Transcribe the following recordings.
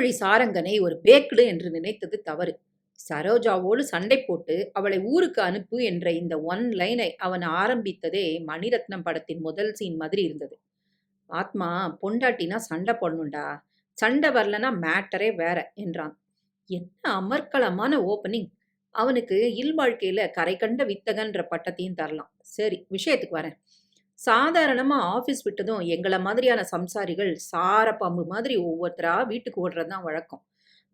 கனிமொழி சாரங்கனை ஒரு பேக்குடு என்று நினைத்தது தவறு. சரோஜாவோடு சண்டை போட்டு அவளை ஊருக்கு அனுப்பு என்ற இந்த ஒன் லைனை அவன் ஆரம்பித்ததே மணிரத்னம் படத்தின் முதல் சீன் மாதிரி இருந்தது. ஆத்மா பொண்டாட்டினா சண்டை போடணும்டா. சண்டை வரலனா மேட்டரே வேற என்றான். என்ன அமர்க்களமான ஓப்பனிங் அவனுக்கு இல்வாழ்க்கையில கரை கண்ட வித்தகன்ற பட்டத்தையும் தரலாம். சரி விஷயத்துக்கு வரேன். சாதாரணமாக ஆஃபீஸ் விட்டதும் எங்களை மாதிரியான சம்சாரிகள் சார பாம்பு மாதிரி ஒவ்வொருத்தராக வீட்டுக்கு ஓடுறது தான் வழக்கம்.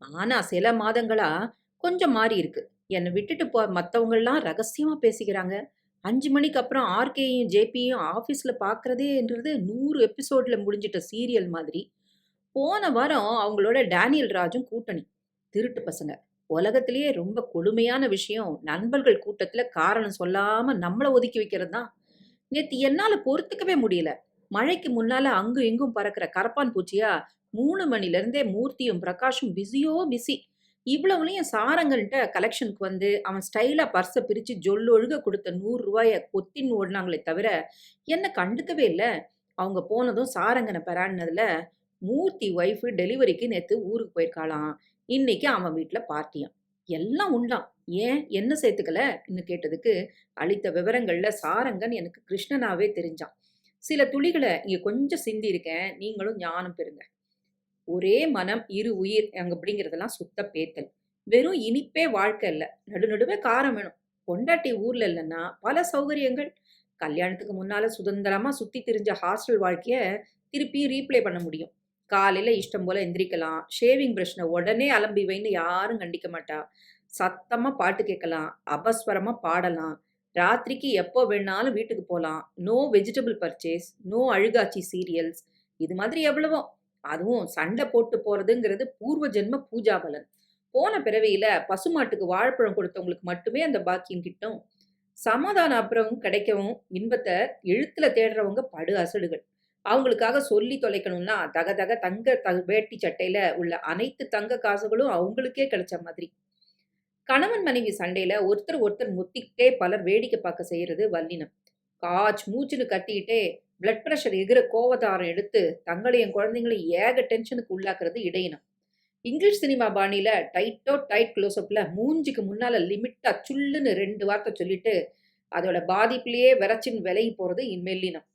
ஆனால் சில மாதங்களாக கொஞ்சம் மாறி இருக்கு. என்னை விட்டுட்டு போ மற்றவங்கள்லாம் ரகசியமாக பேசிக்கிறாங்க. அஞ்சு மணிக்கு அப்புறம் ஆர்கேயும் ஜேபியும் ஆஃபீஸில் பார்க்குறதேன்றது நூறு எபிசோடில் முடிஞ்சிட்ட சீரியல் மாதிரி. போன வாரம் அவங்களோட டேனியல் ராஜும் கூட்டணி. திருட்டு பசங்க. உலகத்திலேயே ரொம்ப கொடுமையான விஷயம். நண்பர்கள் கூட்டத்தில் காரணம் சொல்லாமல் நம்மளை ஒதுக்கி வைக்கிறது தான் நேற்று என்னால் பொறுத்துக்கவே முடியல. மழைக்கு முன்னால அங்கும் இங்கும் பறக்கிற கரப்பான் பூச்சியா மூணு மணிலேருந்தே மூர்த்தியும் பிரகாஷும் பிஸியோ பிஸி இவ்வளவுலையும் சாரங்கன்ட்ட கலெக்ஷனுக்கு வந்து அவன் ஸ்டைலாக பர்ஸை பிரித்து ஜொல்லொழுக கொடுத்த நூறு ரூபாயை கொத்தின்னு ஓடினாங்களே தவிர என்ன கண்டுக்கவே இல்லை. அவங்க போனதும் சாரங்கனை பெறான்னதுல மூர்த்தி ஒய்ஃபு டெலிவரிக்கு நேற்று ஊருக்கு போயிருக்காளாம். இன்னைக்கு அவன் வீட்டில் பார்ட்டியாம். எல்லாம் உண்டாம். ஏன் என்ன சேர்த்துக்கலன்னு கேட்டதுக்கு அளித்த விவரங்கள்ல சாரங்கன் எனக்கு கிருஷ்ணனாவே தெரிஞ்சான். சில துளிகளை இங்க கொஞ்சம் சிந்தி இருக்கேன். நீங்களும் ஞானம் பெறுங்க. ஒரே மனம் இரு உயிர் அங்க அப்படிங்கிறதெல்லாம் சுத்த பேத்தல். வெறும் இனிப்பே வாழ்க்கை இல்லை. நடுநடுவே காரம் வேணும். பொண்டாட்டி ஊர்ல இல்லைன்னா பல சௌகரியங்கள். கல்யாணத்துக்கு முன்னால சுதந்திரமா சுத்தி திரிஞ்ச ஹாஸ்டல் வாழ்க்கைய திருப்பி ரீப்ளே பண்ண முடியும். காலையில் இஷ்டம் போல எந்திரிக்கலாம். ஷேவிங் பிரஷ்னை உடனே அலம்பி வைன்னு யாரும் கண்டிக்க மாட்டா. சத்தமாக பாட்டு கேட்கலாம். அபஸ்வரமாக பாடலாம். ராத்திரிக்கு எப்போ வேணாலும் வீட்டுக்கு போகலாம் நோ வெஜிடபிள் பர்ச்சேஸ் நோ அழுகாச்சி சீரியல்ஸ் இது மாதிரி எவ்வளவோ. அதுவும் சண்டை போட்டு போகிறதுங்கிறது பூர்வ ஜென்ம பூஜா பலன். போன பிறவியில் பசுமாட்டுக்கு வாழைப்பழம் கொடுத்தவங்களுக்கு மட்டுமே அந்த பாக்கியம் கிட்டும். சமாதானம் அப்புறம் கிடைக்கவும் இன்பத்தை எழுத்துல தேடுறவங்க படு அசடுகள். அவங்களுக்காக சொல்லி தொலைக்கணும்னா தக தக தங்க த வேட்டி சட்டையில உள்ள அனைத்து தங்க காசுகளும் அவங்களுக்கே கிடைச்ச மாதிரி. கணவன் மனைவி சண்டையில ஒருத்தர் ஒருத்தர் முத்திக்கிட்டே பலர் வேடிக்கை பார்க்க செய்யறது வல்லினம். காச் மூச்சுன்னு கத்திக்கிட்டே பிளட் ப்ரெஷர் எகிற கோவதாரம் எடுத்து தங்களையும் குழந்தைங்களையும் ஏக டென்ஷனுக்கு உள்ளாக்குறது இடையினம். இங்கிலீஷ் சினிமா பாணியில டைட்டோ டைட் க்ளோஸ்அப்ல மூஞ்சிக்கு முன்னால லிமிட்டா சுல்லுன்னு ரெண்டு வார்த்தை சொல்லிட்டு அதோட பாதிப்புலயே விரைச்சின்னு விலகி போறது இன்மெல்லினம்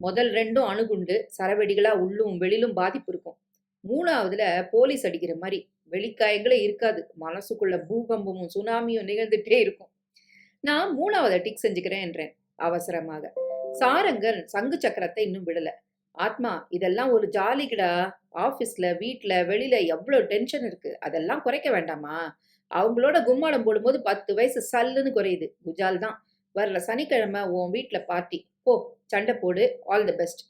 முதல் ரெண்டும் அணுகுண்டு சரவெடிகளா உள்ளும் வெளியிலும் பாதிப்பு இருக்கும். மூணாவதுல போலீஸ் அடிக்கிற மாதிரி வெளிக்காயங்களே இருக்காது. மனசுக்குள்ள பூகம்பமும் சுனாமியும் நிகழ்ந்துட்டே இருக்கும். நான் மூணாவதை டிக் செஞ்சுக்கிறேன் என்றேன் அவசரமாக. சாரங்கன் சங்கு சக்கரத்தை இன்னும் விடல. ஆத்மா இதெல்லாம் ஒரு ஜாலிகடா ஆஃபீஸில் வீட்டில் வெளியில எவ்வளோ டென்ஷன் இருக்கு. அதெல்லாம் குறைக்க வேண்டாமா? அவங்களோட கும்மாடம் போடும்போது பத்து வயசு சல்லுன்னு குறையுது. குஜால் தான். வரல சனிக்கிழமை உன் வீட்டில் பார்ட்டி. போ சண்டை போடு ஆல் த பெஸ்ட்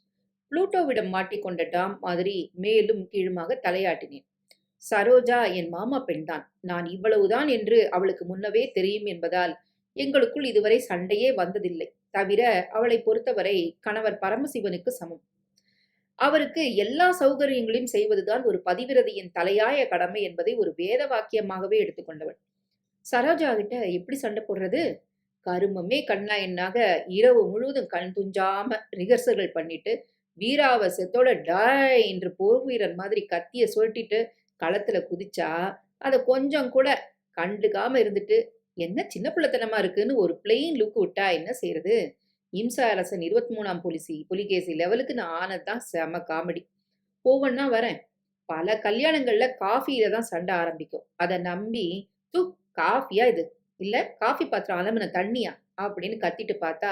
புளூட்டோவிடம் மாட்டிக்கொண்ட டாம் மாதிரி மேலும் கீழுமாக தலையாட்டினேன். சரோஜா என் மாமா பெண்தான். நான் இவ்வளவுதான் என்று அவளுக்கு முன்னவே தெரியும் என்பதால் எங்களுக்குள் இதுவரை சண்டையே வந்ததில்லை. தவிர அவளை பொறுத்தவரை கணவர் பரமசிவனுக்கு சமம். அவருக்கு எல்லா சௌகரியங்களையும் செய்வதுதான் ஒரு பதிவிரதையின் தலையாய கடமை என்பதை ஒரு வேத வாக்கியமாகவே எடுத்துக்கொண்டவள் சரோஜா கிட்ட எப்படி சண்டை போடுறது? கருமமே கண்ணா இரவு முழுவதும் கண் துஞ்சாம ரிஹர்சல்கள் பண்ணிட்டு வீராவசத்தோட டாய் என்று போர் வீரர் மாதிரி கத்திய சொல்லிட்டு களத்துல குதிச்சா அதை கொஞ்சம் கூட கண்டுக்காம இருந்துட்டு என்ன சின்ன பிள்ளைத்தனமா இருக்குன்னு ஒரு பிளெயின் லுக் விட்டா என்ன செய்யறது இம்சா அரசன் இருபத்தி மூணாம் புலிசி புலிகேசி லெவலுக்கு நான் ஆனதுதான் செம காமெடி ஒவ்வொன்னா வரேன். பல கல்யாணங்கள்ல காஃபியில தான் சண்டை ஆரம்பிக்கும். அதை நம்பி து காஃபியா இது? இல்லை காஃபி பாத்திரம் அலம்பின தண்ணியா அப்படின்னு கத்திட்டு பார்த்தா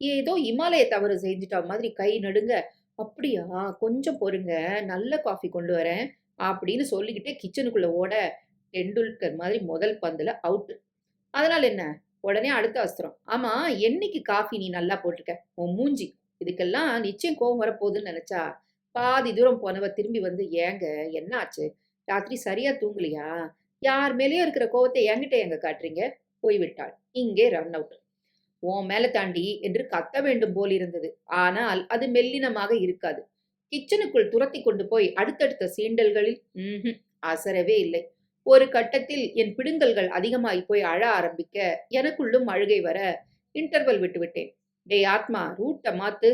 ஏதோ இமாலய தவறு செஞ்சுட்டா மாதிரி கை நடுங்க அப்படியா கொஞ்சம் பொறுங்க நல்ல காஃபி கொண்டு வரேன் அப்படின்னு சொல்லிக்கிட்டே கிச்சனுக்குள்ள ஓட டெண்டுல்கர் மாதிரி முதல் பந்தில் அவுட்டு அதனால என்ன? உடனே அடுத்த அஸ்திரம் ஆமாம் என்னைக்கு காஃபி நீ நல்லா போட்டிருக்க? உன் மூஞ்சி. இதுக்கெல்லாம் நிச்சயம் கோவம் வரப்போகுதுன்னு நினச்சா பாதி தூரம் போனவ திரும்பி வந்து ஏங்க என்ன ஆச்சு? ராத்திரி சரியா தூங்கலையா? யார் மேலேயும் இருக்கிற கோவத்தை என்கிட்ட எங்க காட்டுறீங்க? போய்விட்டாள். இங்கே ரன் அவுட். உன் மேல தாண்டி என்று கத்த வேண்டும் போல் இருந்தது. ஆனால் அது மெல்லினமாக இருக்காது. கிச்சனுக்குள் துரத்தி கொண்டு போய் அடுத்தடுத்த சீண்டல்களில் ம்ஹும் அசரவே இல்லை. ஒரு கட்டத்தில் என் பிடுங்கல்கள் அதிகமாய் போய் அழ ஆரம்பிக்க எனக்குள்ளும் அழுகை வர இன்டர்வல் விட்டுவிட்டேன். டேய் ஆத்மா ரூட்டை மாத்து.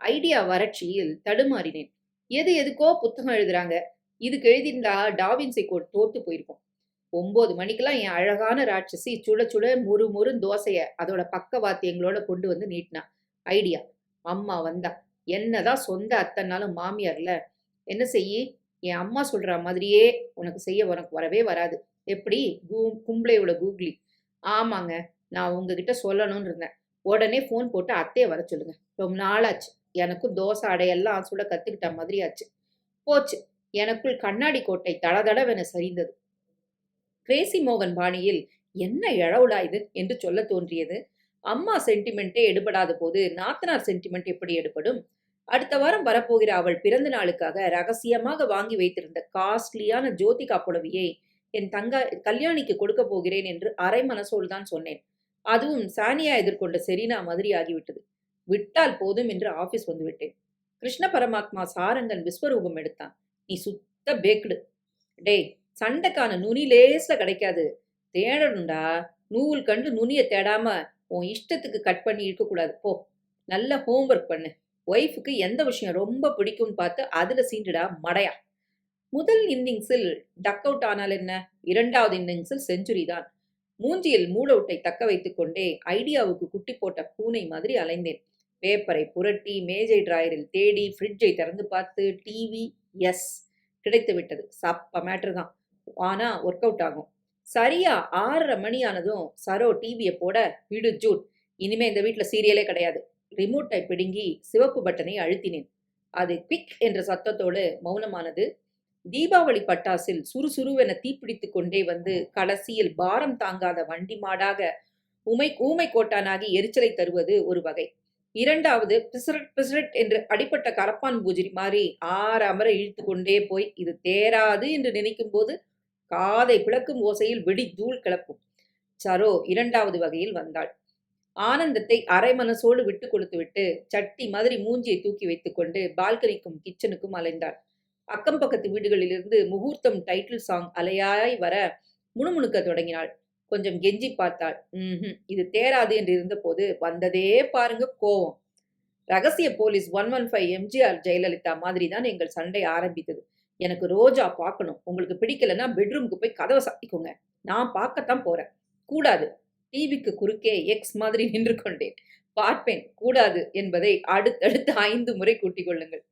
ஐடியா வறட்சியில் தடுமாறினேன். எது எதுக்கோ புத்தகம் எழுதுறாங்க. இதுக்கு எழுதியிருந்தா டாவின்ஸை கோட் தோத்து போயிருக்கோம். ஒன்பது மணிக்கெல்லாம் என் அழகான ராட்சசி சுட சுட முறு முறு தோசையை அதோட பக்கவாத்தியங்களோட கொண்டு வந்து நீட்டினா. ஐடியா. அம்மா வந்தா. என்னதான் சொந்த அத்தனாலும் மாமியார்ல என்ன செய்யி? என் அம்மா சொல்ற மாதிரியே உனக்கு செய்ய உனக்கு வரவே வராது. எப்படி? கூ கும்பளையோட கூகுளி. ஆமாங்க. நான் உங்ககிட்ட சொல்லணும்னு இருந்தேன். உடனே ஃபோன் போட்டு அத்தையை வர சொல்லுங்க. ரொம்ப நாளாச்சு. எனக்கும் தோசை அடையெல்லாம் சுட கத்துக்கிட்ட மாதிரி ஆச்சு போச்சு. எனக்குள் கண்ணாடி கோட்டை தடதடவென சரிந்தது. கிரேசி மோகன் பாணியில் என்ன இழவுடா இது என்று சொல்ல தோன்றியது. அம்மா சென்டிமெண்ட்டே எடுபடாத போது நாத்தனார் சென்டிமெண்ட் எப்படி எடுபடும்? அடுத்த வாரம் வரப்போகிற அவள் பிறந்த நாளுக்காக ரகசியமாக வாங்கி வைத்திருந்த காஸ்ட்லியான ஜோதிகா புடவையை என் தங்கா கல்யாணிக்கு கொடுக்க போகிறேன் என்று அரை மனசோடு தான் சொன்னேன். அதுவும் சானியா எதிர்கொண்ட செரீனா மாதிரி ஆகிவிட்டது. விட்டால் போதும் என்று ஆபீஸ் வந்துவிட்டேன் கிருஷ்ண பரமாத்மா சாரங்கன் விஸ்வரூபம் எடுத்தான். நீ சுத்த பேக்டு டேய் சண்டைக்கான நுனி லேஸ்ல கிடைக்காது. தேடணும்டா. நூல் கண்டு நுனியை தேடாம உன் இஷ்டத்துக்கு கட் பண்ணி இருக்கக்கூடாது. போ. நல்ல ஹோம்ஒர்க் பண்ணு. ஒய்ஃபுக்கு எந்த விஷயம் ரொம்ப பிடிக்கும்னு பார்த்து அதுல சீண்டுடா மடையா. முதல் இன்னிங்ஸில் டக் அவுட் ஆனால் என்ன? இரண்டாவது இன்னிங்ஸில் செஞ்சுரி தான். மூஞ்சியில் மூடவுட்டை தக்க வைத்துக் கொண்டே ஐடியாவுக்கு குட்டி போட்ட பூனை மாதிரி அலைந்தேன். பேப்பரை புரட்டி மேஜை டிராயரில் தேடி ஃப்ரிட்ஜை திறந்து பார்த்து டிவி எஸ் கிடைத்து விட்டது சப்ப மேட்ரு தான். ஆனா ஒர்க் அவுட் ஆகும். சரியா ஆறரை மணி ஆனதும் சரோ டிவியை போட விடு ஜூட் இனிமே இந்த வீட்டில் சீரியலே கிடையாது. ரிமோட்டை பிடுங்கி சிவப்பு பட்டனை அழுத்தினேன். அது பிக் என்ற சத்தத்தோடு மௌனமானது. தீபாவளி பட்டாசில் சுறுசுறுவென தீப்பிடித்து கொண்டே வந்து கடைசியில் பாரம் தாங்காத வண்டி மாடாக உமை ஊமை கோட்டானாகி எரிச்சலை தருவது ஒரு வகை. இரண்டாவது பிசரட் பிசரட் என்று அடிப்பட்ட கரப்பான் பூஜரி மாதிரி ஆற அமர இழுத்து கொண்டே போய் இது தேராது என்று நினைக்கும் போது காதை பிளக்கும் ஓசையில் வெடி தூள் கிளப்பும். சரோ இரண்டாவது வகையில் வந்தாள். ஆனந்தத்தை அரை மனசோடு விட்டு கொடுத்து விட்டு சட்டி மாதிரி மூஞ்சியை தூக்கி வைத்துக்கொண்டு பால்கனிக்கும் கிச்சனுக்கும் அலைந்தாள். அக்கம் பக்கத்து வீடுகளிலிருந்து முகூர்த்தம் டைட்டில் சாங் அலையாய் வர முணுமுணுக்க தொடங்கினாள். கொஞ்சம் கெஞ்சி பார்த்தாள். ம் இது தேராது என்று இருந்தபோது வந்ததே பாருங்க கோவம். ரகசிய police one one five MGR Jayalalithaa மாதிரி தான் எங்கள் சண்டை ஆரம்பித்தது. எனக்கு ரோஜா பார்க்கணும் உங்களுக்கு பிடிக்கலன்னா பெட்ரூமுக்கு போய் கதவை சாத்திக்கோங்க. நான் பார்க்கத்தான் போறேன். கூடாது. டிவிக்கு குறுக்கே எக்ஸ் மாதிரி நின்று கொண்டேன். பார்ப்பேன். கூடாது என்பதை அடுத்தடுத்து ஐந்து முறை கூட்டிக் கொள்ளுங்கள்.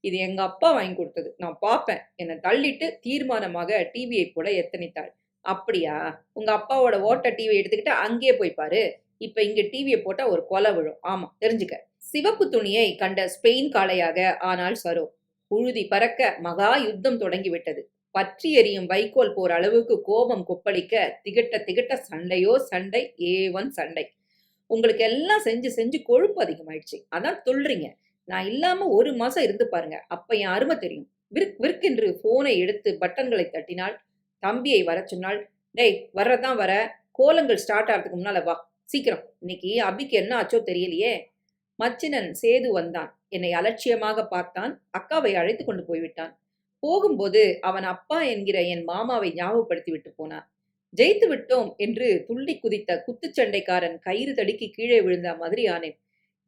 இது எங்க அப்பா வாங்கி கொடுத்தது. நான் பார்ப்பேன். என்னை தள்ளிட்டு தீர்மானமாக டிவியை போட எத்தனித்தாள். அப்படியா? உங்க அப்பாவோட ஓட்ட டிவி எடுத்துக்கிட்டு அங்கேயே போய் பாரு. இப்ப இங்க டிவியை போட்டா ஒரு கொலை விழும். ஆமா தெரிஞ்சுக்க. சிவப்பு துணியை கண்ட ஸ்பெயின் காளையாக ஆனால் சரோ. புழுதி பறக்க மகா யுத்தம் தொடங்கிவிட்டது. பற்றி எறியும் வைக்கோல் போர் அளவுக்கு கோபம் கொப்பளிக்க திகட்ட திகட்ட சண்டையோ சண்டை ஏவன் சண்டை. உங்களுக்கு எல்லாம் செஞ்சு செஞ்சு கொழுப்பு அதிகமாயிடுச்சு. அதான் துள்றீங்க நான் இல்லாம ஒரு மாசம் இருந்து பாருங்க. அப்ப என் அருமை தெரியும். விற்க் விற்கென்று போனை எடுத்து பட்டன்களை தட்டினாள். தம்பியை வர சொன்னாள். டேய் வர்றதான் வர. கோலங்கள் ஸ்டார்ட் ஆகிறதுக்கு முன்னால வா. சீக்கிரம். இன்னைக்கு அபிக்கு என்ன ஆச்சோ தெரியலையே. மச்சினன் சேது வந்தான். என்னை அலட்சியமாக பார்த்தான். அக்காவை அழைத்து கொண்டு போய்விட்டான். போகும்போது அவன் அப்பா என்கிற என் மாமாவை ஞாபகப்படுத்தி விட்டு போனான். ஜெயித்து விட்டோம் என்று துள்ளி குதித்த குத்துச்சண்டைக்காரன் கயிறு தடுக்கி கீழே விழுந்த மாதிரி ஆனேன்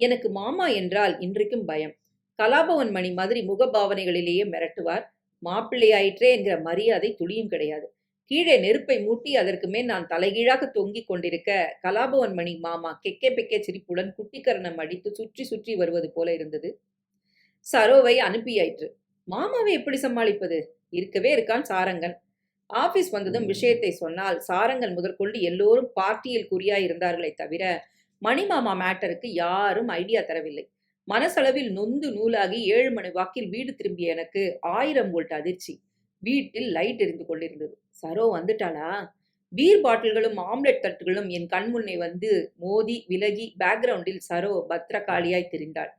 எனக்கு மாமா என்றால் இன்றைக்கும் பயம். கலாபவன் மணி மாதிரி முகபாவனைகளிலேயே மிரட்டுவார். மாப்பிள்ளையாயிற்றே என்கிற மரியாதை துளியும் கிடையாது. கீழே நெருப்பை மூட்டி அதற்கு மேல் நான் தலைகீழாக தொங்கிக் கொண்டிருக்க கலாபவன் மணி மாமா கெக்கே பெக்கே சிரிப்புடன் குட்டிக்கரணம் அடித்து சுற்றி சுற்றி வருவது போல இருந்தது. சரோவை அனுப்பியாயிற்று மாமாவை எப்படி சமாளிப்பது? இருக்கவே இருக்கான் சாரங்கன். ஆபீஸ் வந்ததும் விஷயத்தை சொன்னால் சாரங்கன் முதற்கொண்டு எல்லோரும் பார்ட்டியில் குறியாயிருந்தார்களே தவிர மணிமாமா மேட்டருக்கு யாரும் ஐடியா தரவில்லை. மனசளவில் நொந்து நூலாகி ஏழு மணி வாக்கில் வீடு திரும்பிய எனக்கு ஆயிரம் வோல்ட் அதிர்ச்சி. வீட்டில் லைட் எரிந்து கொண்டிருந்தது. சரோ வந்துட்டாளா? பீர் பாட்டில்களும் ஆம்லெட் தட்டுகளும் என் கண்முன்னே வந்து மோதி விலகி பேக்ரவுண்டில் சரோ பத்திரகாளியாய் தெரிந்தாள்.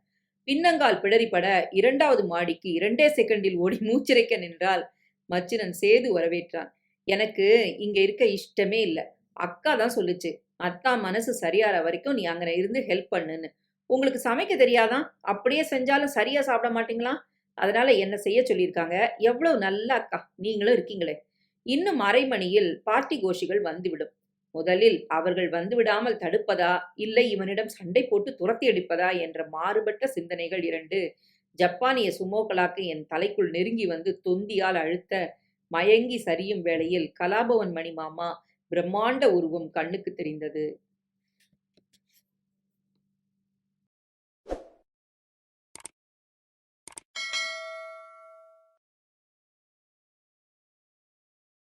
பின்னங்கால் பிடரிப்பட இரண்டாவது மாடிக்கு இரண்டே செகண்டில் ஓடி மூச்சிறைக்க நின்றால் மச்சினன் சேது வரவேற்றான். எனக்கு இங்க இருக்க இஷ்டமே இல்லை. அக்கா தான் சொல்லுச்சு அத்தா மனசு சரியாற வரைக்கும் நீ அங்கே இருந்து ஹெல்ப் பண்ணுன்னு. உங்களுக்கு சமைக்க தெரியாதான் அப்படியே செஞ்சாலும் சரியா சாப்பிட மாட்டீங்களா? அதனால என்ன செய்ய சொல்லியிருக்காங்க? எவ்வளவு நல்ல அக்கா நீங்களும் இருக்கீங்களே. இன்னும் அரை மணியில் பார்ட்டி கோஷிகள் வந்துவிடும். முதலில் அவர்கள் வந்துவிடாமல் தடுப்பதா இல்லை இவனிடம் சண்டை போட்டு துரத்தி அடிப்பதா என்ற மாறுபட்ட சிந்தனைகள் இரண்டு ஜப்பானிய சுமோக்களாக்கு என் தலைக்குள் நெருங்கி வந்து தொந்தியால் அழுத்த மயங்கி சரியும் வேளையில் கலாபவன் மணி மாமா பிரம்மாண்ட உருவம் கண்ணுக்கு தெரிந்தது.